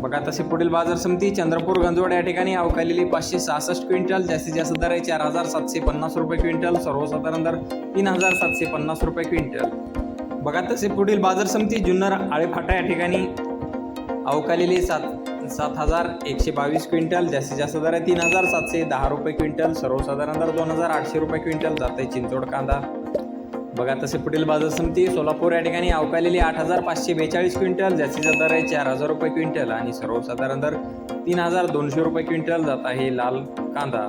बघा तसे पुढील बाजार समिती चंद्रपूर गंजवड या ठिकाणी अवकालेली पाचशे सहासष्ट क्विंटल जास्तीत जास्त दर आहे चार हजार सातशे पन्नास रुपये क्विंटल सर्वसाधारण दर तीन हजार सातशे पन्नास रुपये क्विंटल. बघा तसे पुढील बाजार समिती जुन्नर आळेफाटा या ठिकाणी अवकालेली सात सात हजार एकशे बावीस क्विंटल जास्तीत जास्त दर आहे तीन हजार सातशे दहा रुपये क्विंटल सर्वसाधारण दर दोन हजार आठशे रुपये क्विंटल जात आहे चिंचोड कांदा. बघा तसे पुढील बाजार समिती सोलापूर या ठिकाणी अवकालेली आठ हजार पाचशे बेचाळीस क्विंटल जास्तीचा दर आहे चार हजार रुपये क्विंटल आणि सर्वसाधारण दर तीन हजार दोनशे रुपये क्विंटल जात आहे लाल कांदा.